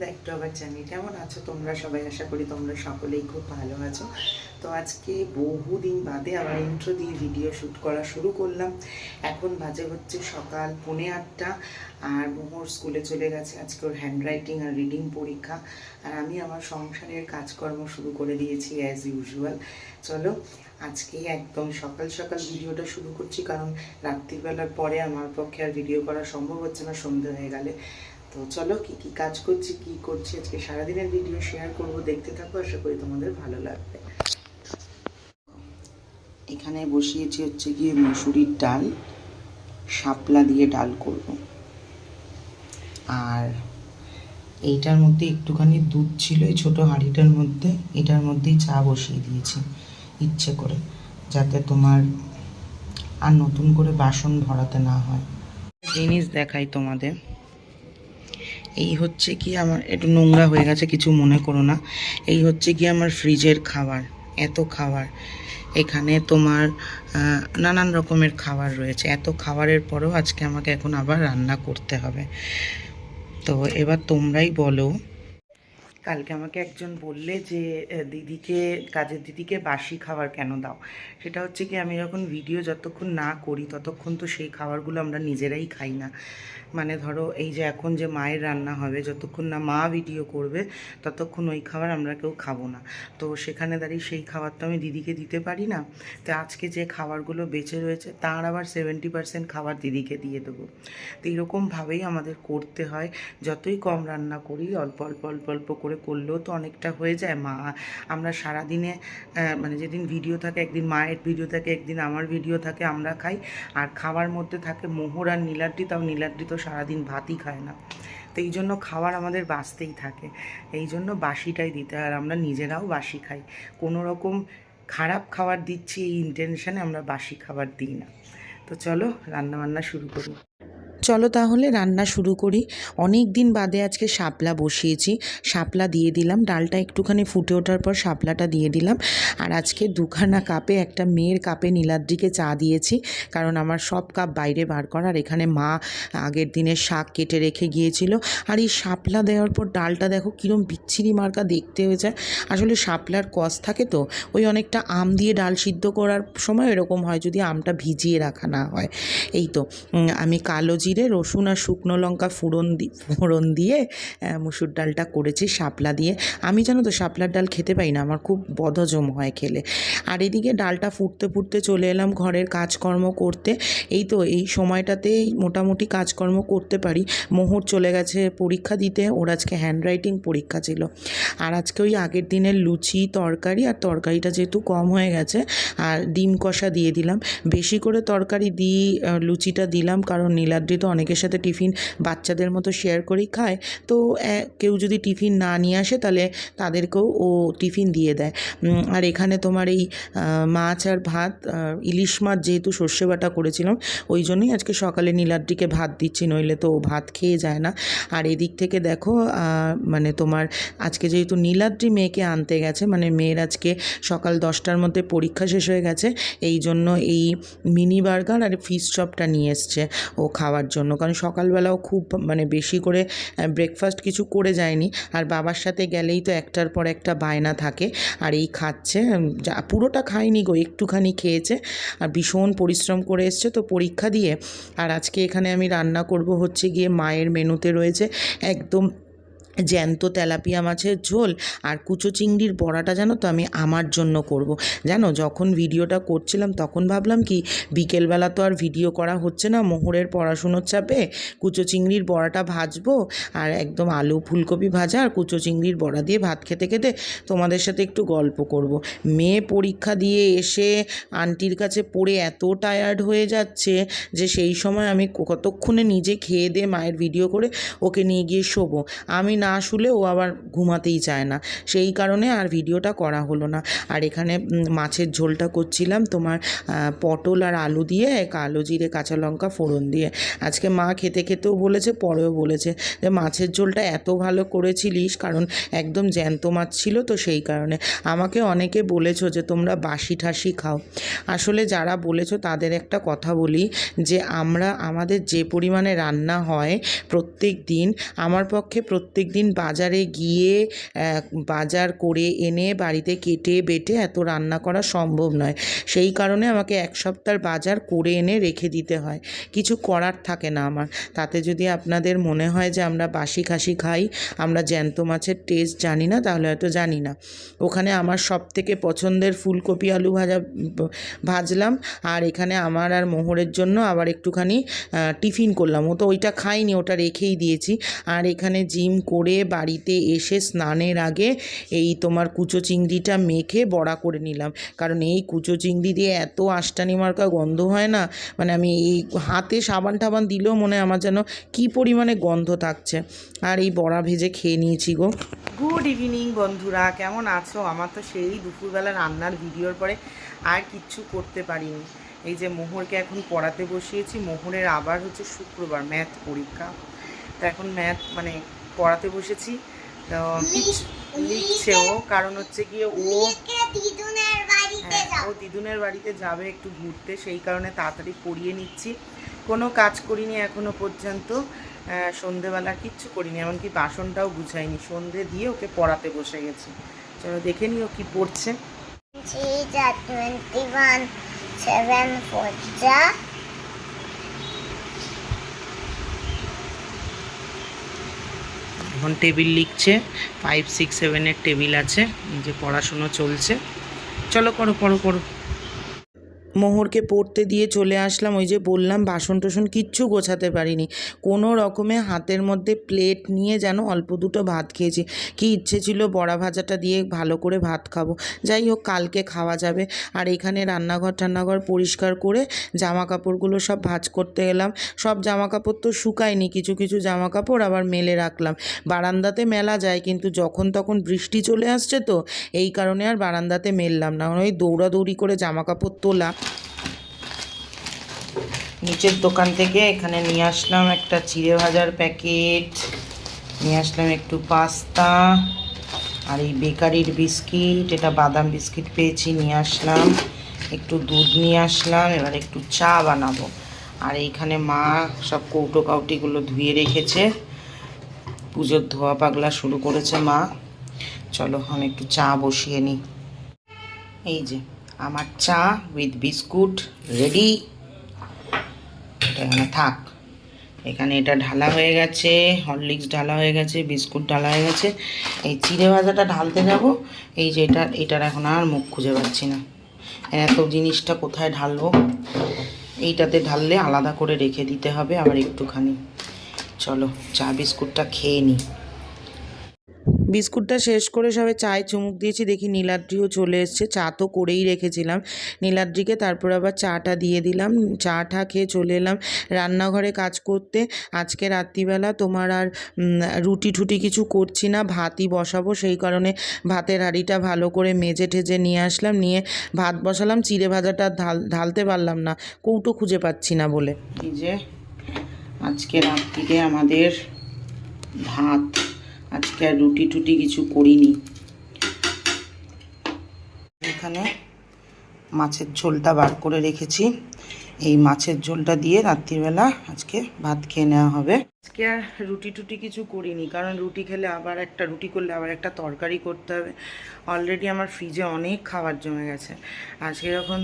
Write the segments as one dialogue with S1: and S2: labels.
S1: Back to আবার channel কেমন আছো তোমরা সবাই? আশা করি তোমরা সকলেই খুব ভালো আছো। তো আজকে বহুদিন বাদে আবার ইন্ট্রো দিয়ে ভিডিও শ্যুট করা শুরু করলাম। এখন বাজে হচ্ছে সকাল পৌনে আটটা আর মোহর স্কুলে চলে গেছে আজকে ওর হ্যান্ডরাইটিং আর রিডিং পরীক্ষা। আর আমি আমার সংসারের কাজকর্ম শুরু করে দিয়েছি অ্যাজ ইউজুয়াল চলো, আজকে একদম সকাল সকাল ভিডিওটা শুরু করছি কারণ রাত্রিবেলার পরে আমার পক্ষে আর ভিডিও করা সম্ভব হচ্ছে না, সন্ধে হয়ে গেলে। তো চলো কি কি কাজ করছি, কি করছি, আজকে সারাদিনের ভিডিও শেয়ার করব, দেখতে থাকো, আশা করি তোমাদের ভালো লাগবে। এখানে বসিয়েছি হচ্ছে গিয়ে মুসুরির ডাল, শাপলা দিয়ে ডাল করব। আর এইটার মধ্যে একটুখানি দুধ ছিল, এই ছোটো হাঁড়িটার মধ্যে, এটার মধ্যেই চা বসিয়ে দিয়েছি, ইচ্ছে করে, যাতে তোমার আর নতুন করে বাসন ভরাতে না হয়। জিনিস দেখাই তোমাদের। এই হচ্ছে কি আমার, একটু নোংরা হয়ে গেছে, কিছু মনে করো না। এই হচ্ছে কি আমার ফ্রিজের খাবার, এত খাবার। এখানে তোমার নানান রকমের খাবার রয়েছে। এত খাবারের পরেও আজকে আমাকে এখন আবার রান্না করতে হবে। তো এবার তোমরাই বলো কালকে আমাকে একজন বললে যে দিদিকে, কাজের দিদিকে বাসি খাবার কেন দাও? সেটা হচ্ছে কি, আমি যখন ভিডিও যতক্ষণ না করি, ততক্ষণ তো সেই খাবারগুলো আমরা নিজেরাই খাই না। মানে ধরো, এই যে এখন যে মায়ের রান্না হবে, যতক্ষণ না মা ভিডিও করবে, ততক্ষণ ওই খাবার আমরা কেউ খাব না। তো সেখানে দাঁড়িয়ে সেই খাবার তো আমি দিদিকে দিতে পারি না। তো আজকে যে খাবারগুলো বেঁচে রয়েছে, তার আবার সেভেন্টি পার্সেন্ট খাবার দিদিকে দিয়ে দেবো। তো এইরকমভাবেই আমাদের করতে হয়। যতই কম রান্না করি, অল্প অল্প অল্প অল্প করে করলেও তো অনেকটা হয়ে যায়। মা, আমরা সারাদিনে মানে যেদিন ভিডিও থাকে একদিন মায়ের ভিডিও থাকে, একদিন আমার ভিডিও থাকে, আমরা খাই। আর খাওয়ার মধ্যে থাকে মোহর আর নীলাদ্রি, তাও নীলাদ্রি তো সারাদিন ভাতই খায় না। তো এই জন্য খাবার আমাদের বাঁচতেই থাকে। এই জন্য বাসিটাই দিতে হয়, আর আমরা নিজেরাও বাসি খাই। কোনো রকম খারাপ খাবার দিচ্ছি এই ইন্টেনশনে আমরা বাসি খাবার দিই না। তো চলো রান্না বান্না শুরু করি। চলো তাহলে রান্না শুরু করি। অনেক দিন বাদে আজকে শাপলা বসিয়েছি। শাপলা দিয়ে দিলাম। ডালটা একটুখানি ফুটে ওঠার পর শাপলাটা দিয়ে দিলাম। আর আজকে দুখানা কাপে একটা মেয়ের কাপে নীলাদ্রিকে চা দিয়েছি। কারণ আমার সব কাপ বাইরে বার করার। এখানে মা আগের দিনের শাক কেটে রেখে গিয়েছিল। আর এই শাপলা দেওয়ার পর ডালটা দেখো কীরম বিচ্ছিরি মার্কা দেখতে হয়ে যায়। আসলে শাপলার কস থাকে তো, ওই অনেকটা আম দিয়ে ডাল সিদ্ধ করার সময় এরকম হয় যদি আমটা ভিজিয়ে রাখা না হয়। এই তো আমি কালো জিরে, রসুন আর শুকনো লঙ্কা ফোড়ন দি, ফোড়ন দিয়ে মুসুর ডালটা করেছি শাপলা দিয়ে। আমি জানো তো শাপলার ডাল খেতে পাই না, আমার খুব বদহজম হয় খেলে। আর এদিকে ডালটা ফুটতে ফুটতে চলে এলাম ঘরের কাজকর্ম করতে। এই তো, এই সময়টাতেই মোটামুটি কাজকর্ম করতে পারি। মোহর চলে গেছে পরীক্ষা দিতে, ওর আজকে হ্যান্ডরাইটিং পরীক্ষা ছিল। আর আজকে ওই আগের দিনের লুচি, তরকারি, আর তরকারিটা যেহেতু কম হয়ে গেছে, আর ডিম কষা দিয়ে দিলাম। বেশি করে তরকারি দিই লুচিটা দিলাম, কারণ নীলাদ্রি তো অনেকের সাথে টিফিন বাচ্চাদের মতো শেয়ার করেই খায়, তো কেউ যদি টিফিন না নিয়ে আসে তাহলে তাদেরকেও ও টিফিন দিয়ে দেয়। আর এখানে তোমার এই মাছ আর ভাত ইলিশ মাছ যেহেতু সর্ষে বাটা করেছিলাম, ওই জন্যই আজকে সকালে নীলাদ্রিকে ভাত দিচ্ছি, নইলে তো ভাত খেয়ে যায় না। আর এদিক থেকে দেখো মানে তোমার আজকে যেহেতু নীলাদ্রি মেয়েকে আনতে গেছে মানে মেয়ের আজকে সকাল দশটার মধ্যে পরীক্ষা শেষ হয়ে গেছে, এই জন্য এই মিনি বার্গার আর ফিশ চপটা নিয়ে এসছে, ও খাওয়ার জন্য। কারণ সকালবেলাও খুব মানে বেশি করে ব্রেকফাস্ট কিছু করে যায়নি। আর বাবার সাথে গেলেই তো একটার পর একটা বায়না থাকে। আর এই খাচ্ছে যা পুরোটা খায়নি গো, একটুখানি খেয়েছে। আর ভীষণ পরিশ্রম করে এসছে তো পরীক্ষা দিয়ে। আর আজকে এখানে আমি রান্না করব হচ্ছে গিয়ে মায়ের মেনুতে রয়েছে একদম জ্যান্ত তেলাপিয়া মাছের ঝোল আর কুচো চিংড়ির বড়াটা জানো তো আমি আমার জন্য করব। জানো, যখন ভিডিওটা করছিলাম তখন ভাবলাম কি, বিকেলবেলা তো আর ভিডিও করা হচ্ছে না, মোহরের পড়াশুনোর চাপে কুচো চিংড়ির বড়াটা ভাজবো আর একদম আলু ফুলকপি ভাজা আর কুচো চিংড়ির বড়া দিয়ে ভাত খেতে খেতে তোমাদের সাথে একটু গল্প করব। মেয়ে পরীক্ষা দিয়ে এসে আন্টির কাছে পড়ে এত টায়ার্ড হয়ে যাচ্ছে যে সেই সময় আমি কতক্ষণে নিজে খেয়ে দিয়ে মায়ের ভিডিও করে ওকে নিয়ে গিয়ে শোবো আমি না শুলে ও আবার ঘুমাতেই চায় না। সেই কারণে আর ভিডিওটা করা হলো না। আর এখানে মাছের ঝোলটা করছিলাম তোমার পটল আর আলু দিয়ে কালো জিরে, কাঁচা লঙ্কা, ফোড়ন দিয়ে। আজকে মা খেতে খেতেও বলেছে, পরেও বলেছে যে, মাছের ঝোলটা এত ভালো করেছিলিস, কারণ একদম জ্যান্ত মাছ ছিল তো সেই কারণে। আমাকে অনেকে বলেছ যে, তোমরা বাসি ঠাসি খাও। আসলে যারা বলেছ, তাদের একটা কথা বলি যে, আমরা, আমাদের যে পরিমাণে রান্না হয় প্রত্যেক দিন, আমার পক্ষে প্রত্যেক দিন বাজারে গিয়ে বাজার করে এনে বাড়িতে কেটে বেটে এত রান্না করা সম্ভব নয়। সেই কারণে আমাকে এক সপ্তাহ বাজার করে এনে রেখে দিতে হয়। কিছু করার থাকে না আমার। তাতে যদি আপনাদের মনে হয় যে আমরা বাসি খাসি খাই, আমরা জ্যান্ত মাছের টেস্ট জানি না, তাহলে হয়তো জানি না। ওখানে আমার সব থেকে পছন্দের ফুলকপি আলু ভাজা ভাজলাম। আর এখানে আমার আর মোহরের জন্য আবার একটুখানি টিফিন করলাম। ও তো ওইটা খাইনি, ওটা রেখেই দিয়েছি। আর এখানে জিম করে বাড়িতে এসে স্নানের আগে এই তোমার কুচো চিংড়িটা মেখে বড়া করে নিলাম। কারণ এই কুচো চিংড়ি দিয়ে এত আষ্টানি মার্কা গন্ধ হয় না? মানে আমি এই হাতে সাবান টাবান দিলেও মনে হয় আমার যেন কি পরিমাণে গন্ধ থাকছে। আর এই বড়া ভেজে খেয়ে নিয়েছি গো। গুড ইভিনিং বন্ধুরা, কেমন আছো? আমার তো সেই দুপুরবেলা রান্নার ভিডিওর পরে আর কিচ্ছু করতে পারিনি। এই যে মোহরকে এখন পড়াতে বসিয়েছি, মোহরের আবার হচ্ছে শুক্রবার ম্যাথ পরীক্ষা। তো এখন ম্যাথ মানে পড়াতে বসেছি। তো লিখছে ও কারণ হচ্ছে গিয়ে ও হ্যাঁ, ও দিদুনের বাড়িতে যাবে একটু ঘুরতে সেই কারণে তাড়াতাড়ি পড়িয়ে নিচ্ছি। কোনো কাজ করিনি এখনও পর্যন্ত। সন্ধেবেলা কিচ্ছু করিনি এমনকি বাসনটাও গুছাইনি। সন্ধে দিয়ে ওকে পড়াতে বসে গেছি। চলো দেখে নিও কি পড়ছে।
S2: টোয়েন্টি ওয়ান সেভেন ফোর
S1: এখন টেবিল লিখছে ফাইভ সিক্স সেভেনের টেবিল আছে, এই যে পড়াশুনো চলছে। চলো করো, পড়ো পড়ো। মোহরকে পড়তে দিয়ে চলে আসলাম। ওই যে বললাম, বাসন টাসন কিচ্ছু গোছাতে পারিনি। কোনো রকমে হাতের মধ্যে প্লেট নিয়ে যেন অল্প দুটো ভাত খেয়েছি। কি ইচ্ছে ছিল বড়া ভাজাটা দিয়ে ভালো করে ভাত খাব। যাই হোক, কালকে খাওয়া যাবে। আর এখানে রান্নাঘর টান্নাঘর পরিষ্কার করে জামা কাপড়গুলো সব ভাজ করতে গেলাম সব জামা কাপড় তো শুকায়নি, কিছু কিছু জামা কাপড় আবার মেলে রাখলাম। বারান্দাতে মেলা যায়, কিন্তু যখন তখন বৃষ্টি চলে আসছে তো, এই কারণে আর বারান্দাতে মেললাম না। ওই দৌড়াদৌড়ি করে জামা কাপড় তোলা নিচের দোকান থেকে এখানে নিয়ে আসলাম একটা চিড়ে ভাজার প্যাকেট, নিয়ে আসলাম একটু পাস্তা আর এই বেকারির বিস্কিট, এটা বাদাম বিস্কিট পেয়েছি, নিয়ে আসলাম। একটু দুধ নিয়ে আসলাম, এবার একটু চা বানাবো। আর এইখানে মা সব কৌটো কাউটিগুলো ধুয়ে রেখেছে। পুজোর ধোয়া পাগলা শুরু করেছে মা। চলো আমি একটু চা বসিয়ে নিই। এই যে, আমার চা উইথ বিস্কুট রেডি এটা এখানে থাক। এখানে এটা ঢালা হয়ে গেছে, হরলিক্স ঢালা হয়ে গেছে, বিস্কুট ঢালা হয়ে গেছে। এই চিড়ে ভাজাটা ঢালতে যাব, এই যে এটা, এটার এখন আর মুখ খুঁজে পাচ্ছি না। এত জিনিসটা কোথায় ঢালবো? এইটাতে ঢাললে আলাদা করে রেখে দিতে হবে আবার একটুখানি। চলো, চা, বিস্কুটটা খেয়ে নিই বিস্কুটটা শেষ করে সবে চায় চুমুক দিয়েছি। দেখি নীলাদ্রিও চলে এসছে। চা তো করেই রেখেছিলাম। নীলাদ্রিকে তারপর আবার চাটা দিয়ে দিলাম। চা টা খেয়ে চলে এলাম রান্নাঘরে কাজ করতে। আজকে রাত্রিবেলা তোমার আর রুটি ঠুটি কিছু করছি না। ভাতই বসাবো। সেই কারণে ভাতের হাঁড়িটা ভালো করে মেজে ঠেজে নিয়ে আসলাম। নিয়ে ভাত বসালাম। চিড়ে ভাজাটা ঢাল, ঢালতে পারলাম না। কৌটো খুঁজে পাচ্ছি না বলে। এই যে, আজকে রাত্রিরে আমাদের ভাত। আজকে আর রুটি টুটি কিছু করিনি। এখানে মাছের ঝোলটা বার করে রেখেছি। এই মাছের ঝোলটা দিয়ে রাত্রিবেলা আজকে ভাত খেয়ে নেওয়া হবে। আজকে আর রুটি টুটি কিছু করিনি, কারণ রুটি খেলে আবার একটা, রুটি করলে আবার একটা তরকারি করতে হবে। অলরেডি আমার ফ্রিজে অনেক খাবার জমে গেছে। আজকে যখন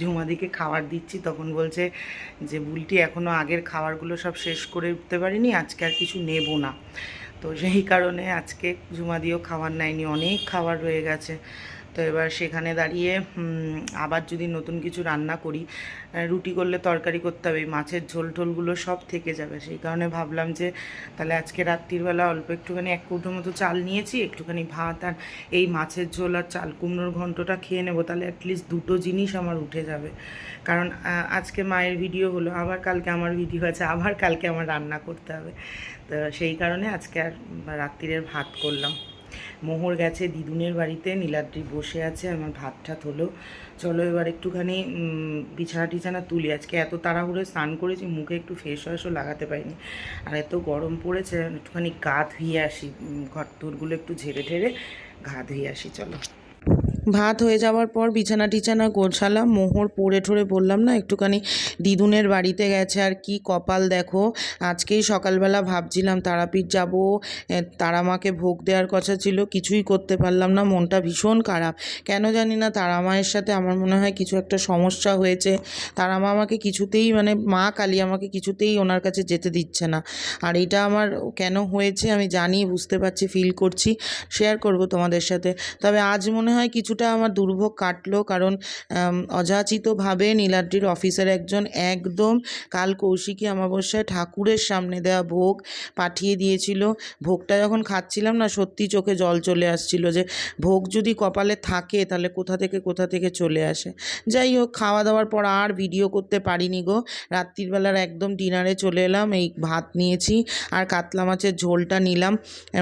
S1: ঝুমাদিকে খাবার দিচ্ছি, তখন বলছে যে, বুলটি এখনও আগের খাবারগুলো সব শেষ করে উঠতে পারিনি, আজকে আর কিছু নেব না। তো সেই কারণে আজকে জুমা দিয়েও খাবার নেয়নি অনেক খাবার রয়ে গেছে। তো এবার সেখানে দাঁড়িয়ে আবার যদি নতুন কিছু রান্না করি রুটি করলে তরকারি করতে হবে মাছের ঝোল টোলগুলো সব থেকে যাবে। সেই কারণে ভাবলাম যে, তাহলে আজকে রাত্রিবেলা অল্প একটুখানি এক কৌটো মতো চাল নিয়েছি, একটুখানি ভাত আর এই মাছের ঝোল আর চাল কুমড়োর ঘন্টটা খেয়ে নেব, তাহলে অ্যাটলিস্ট দুটো জিনিস আমার উঠে যাবে। কারণ আজকে মায়ের ভিডিও হলো, আবার কালকে আমার ভিডিও আছে, আবার কালকে আমার রান্না করতে হবে। তো সেই কারণে আজকে আর রাত্রিরের ভাত করলাম। মোহর গেছে, দিদুনের বাড়িতে, নীলাদ্রি বসে আছে, আমার ভাত ঠাত হলো। চলো এবার একটুখানি বিছানা টিছানা তুলি। আজকে এত তাড়াহুড়ো স্নান করেছি, মুখে একটু ফেস ওয়াশও লাগাতে পারিনি। আর এত গরম পড়েছে, একটুখানি গা ধুয়ে আসি ঘর তোরগুলো একটু ঝেড়ে ঠেড়ে গা ধুয়ে আসি, চলো। ভাত হয়ে যাওয়ার পর বিছানা টিছানা গোছালাম, মোহর পড়ে ঠরে বললাম, না, একটুখানি দিদুনের বাড়িতে গেছে আর কি কপাল দেখো। আজকেই সকালবেলা ভাবছিলাম তারাপীঠ যাব তারা মাকে ভোগ দেওয়ার কথা ছিল, কিছুই করতে পারলাম না, মনটা ভীষণ খারাপ। কেন জানি না, তারা মায়ের সাথে আমার মনে হয় কিছু একটা সমস্যা হয়েছে। তারা মা আমাকে কিছুতেই মানে মা কালী আমাকে কিছুতেই ওনার কাছে যেতে দিচ্ছে না। আর এটা আমার কেন হয়েছে আমি জানি, বুঝতে পারছি ফিল করছি শেয়ার করব তোমাদের সাথে। তবে আজ মনে হয় কিছুটা আমার দুর্ভোগ কাটলো? কারণ অযাচিতভাবে নীলাদ্রির অফিসের একজন একদম কাল কৌশিকী অমাবস্যায় ঠাকুরের সামনে দেওয়া ভোগ পাঠিয়ে দিয়েছিল। ভোগটা যখন খাচ্ছিলাম না, সত্যি চোখে জল চলে আসছিল যে, ভোগ যদি কপালে থাকে তাহলে কোথা থেকে কোথা থেকে চলে আসে? যাই হোক, খাওয়া দাওয়ার পর আর ভিডিও করতে পারিনি গো। রাত্রিবেলার একদম ডিনারে চলে এলাম, এই ভাত নিয়েছি আর কাতলা মাছের ঝোলটা নিলাম।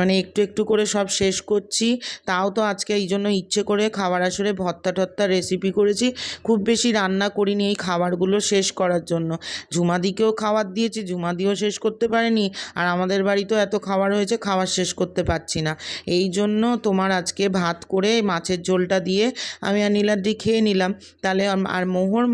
S1: মানে একটু একটু করে সব শেষ করছি। তাও তো আজকে এই জন্য ইচ্ছে করে খাবার আসরে ভর্তা টত্তা রেসিপি করেছি। খুব বেশি রান্না করিনি এই খাবারগুলো শেষ করার জন্য। ঝুমাদিকেও খাবার দিয়েছি ঝুমাদিও শেষ করতে পারেনি। আর আমাদের বাড়িতেও এত খাবার হয়েছে, খাবার শেষ করতে পারছি না। এই জন্য তোমার আজকে ভাত করে মাছের ঝোলটা দিয়ে আমি আর নীলাদ্রি খেয়ে নিলাম। তাহলে আর মোহর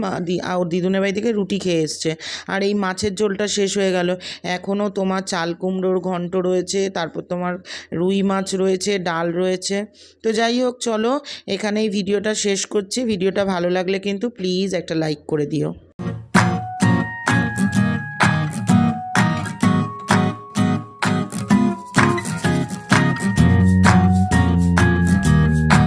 S1: ওর দিদুনের বাড়ি থেকে রুটি খেয়ে এসছে। আর এই মাছের ঝোলটা শেষ হয়ে গেল। এখনও তোমার চাল কুমড়োর ঘন্ট রয়েছে, তারপর তোমার রুই মাছ রয়েছে, ডাল রয়েছে। তো যাই হোক, চলো এখানেই ভিডিওটা শেষ করছি। ভিডিওটা ভালো লাগলে কিন্তু প্লিজ একটা লাইক করে দিও।